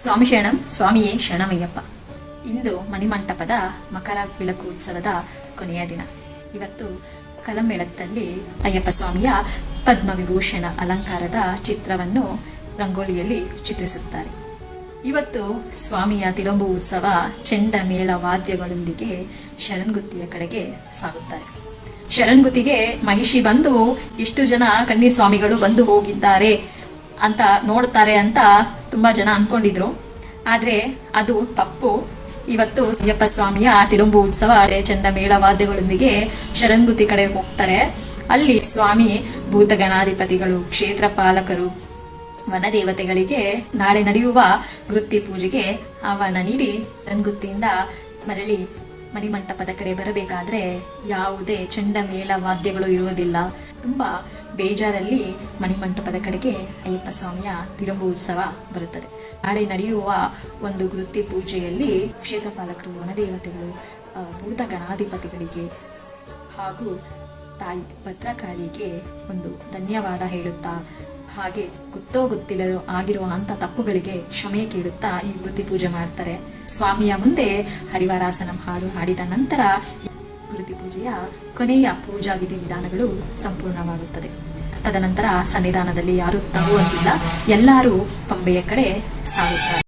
ಸ್ವಾಮಿ ಶರಣಂ ಸ್ವಾಮಿಯೇ ಶರಣಮಯ್ಯಪ್ಪ. ಇಂದು ಮಣಿಮಂಟಪದ ಮಕರ ಬೆಳಕು ಉತ್ಸವದ ಕೊನೆಯ ದಿನ. ಇವತ್ತು ಕಲಮೇಳದಲ್ಲಿ ಅಯ್ಯಪ್ಪ ಸ್ವಾಮಿಯ ಪದ್ಮವಿಭೂಷಣ ಅಲಂಕಾರದ ಚಿತ್ರವನ್ನು ರಂಗೋಲಿಯಲ್ಲಿ ಚಿತ್ರಿಸುತ್ತಾರೆ. ಇವತ್ತು ಸ್ವಾಮಿಯ ತಿರಂಬು ಉತ್ಸವ ಚೆಂಡ ಮೇಳ ವಾದ್ಯಗಳೊಂದಿಗೆ ಶರಣ್ಗುತ್ತಿಯ ಕಡೆಗೆ ಸಾಗುತ್ತಾರೆ. ಶರಣಗುತ್ತಿಗೆ ಮಹಿಷಿ ಬಂದು, ಇಷ್ಟು ಜನ ಕನ್ನಿ ಸ್ವಾಮಿಗಳು ಬಂದು ಹೋಗಿದ್ದಾರೆ, ಅಂತ ನೋಡ್ತಾರೆ ಅಂತ ತುಂಬಾ ಜನ ಅನ್ಕೊಂಡಿದ್ರು. ಆದ್ರೆ ಅದು ತಪ್ಪು. ಇವತ್ತು ಸಂಜಯಪ್ಪ ಸ್ವಾಮಿಯ ತಿರುಂಬು ಉತ್ಸವ ಚಂದ ಮೇಳವಾದ್ಯಗಳೊಂದಿಗೆ ಶರಂಗುತಿ ಕಡೆ ಹೋಗ್ತಾರೆ. ಅಲ್ಲಿ ಸ್ವಾಮಿ ಭೂತಗಣಾಧಿಪತಿಗಳು, ಕ್ಷೇತ್ರ ಪಾಲಕರು, ವನದೇವತೆಗಳಿಗೆ ನಾಳೆ ನಡೆಯುವ ವೃತ್ತಿ ಪೂಜೆಗೆ ಆಹ್ವಾನ ನೀಡಿ ರಂಗುತ್ತಿಯಿಂದ ಮರಳಿ ಮಣಿಮಂಟಪದ ಕಡೆ ಬರಬೇಕಾದ್ರೆ ಯಾವುದೇ ಚಂಡ ಮೇಳ ವಾದ್ಯಗಳು ಇರುವುದಿಲ್ಲ. ತುಂಬಾ ಬೇಜಾರಲ್ಲಿ ಮಣಿಮಂಟಪದ ಕಡೆಗೆ ಅಯ್ಯಪ್ಪ ಸ್ವಾಮಿಯ ತಿರುಹೋತ್ಸವ ಬರುತ್ತದೆ. ನಾಳೆ ನಡೆಯುವ ಒಂದು ವೃತ್ತಿ ಪೂಜೆಯಲ್ಲಿ ಕ್ಷೇತ್ರಪಾಲಕರು, ವನದೇವತೆಗಳು ಭೂತ ಗಣಾಧಿಪತಿಗಳಿಗೆ ಹಾಗೂ ತಾಯಿ ಭದ್ರಕಾಳಿಗೆ ಒಂದು ಧನ್ಯವಾದ ಹೇಳುತ್ತಾ, ಹಾಗೆ ಗೊತ್ತೋ ಗೊತ್ತಿಲ್ಲದೋ ಆಗಿರುವ ಅಂತ ತಪ್ಪುಗಳಿಗೆ ಕ್ಷಮೆ ಕೇಳುತ್ತಾ ಈ ವೃತ್ತಿ ಪೂಜೆ ಮಾಡ್ತಾರೆ. ಸ್ವಾಮಿಯ ಮುಂದೆ ಹರಿವಾರಾಸನಂ ಹಾಡು ಹಾಡಿದ ನಂತರ ವೃತ್ತಿ ಪೂಜೆಯ ಕೊನೆಯ ಪೂಜಾ ವಿಧಿ ವಿಧಾನಗಳು ಸಂಪೂರ್ಣವಾಗುತ್ತದೆ. ತದನಂತರ ಸನ್ನಿಧಾನದಲ್ಲಿ ಯಾರು ತಗುವಂತಿಲ್ಲ. ಎಲ್ಲರೂ ಪಂಬೆಯ ಕಡೆ ಸಾಗುತ್ತಾರೆ.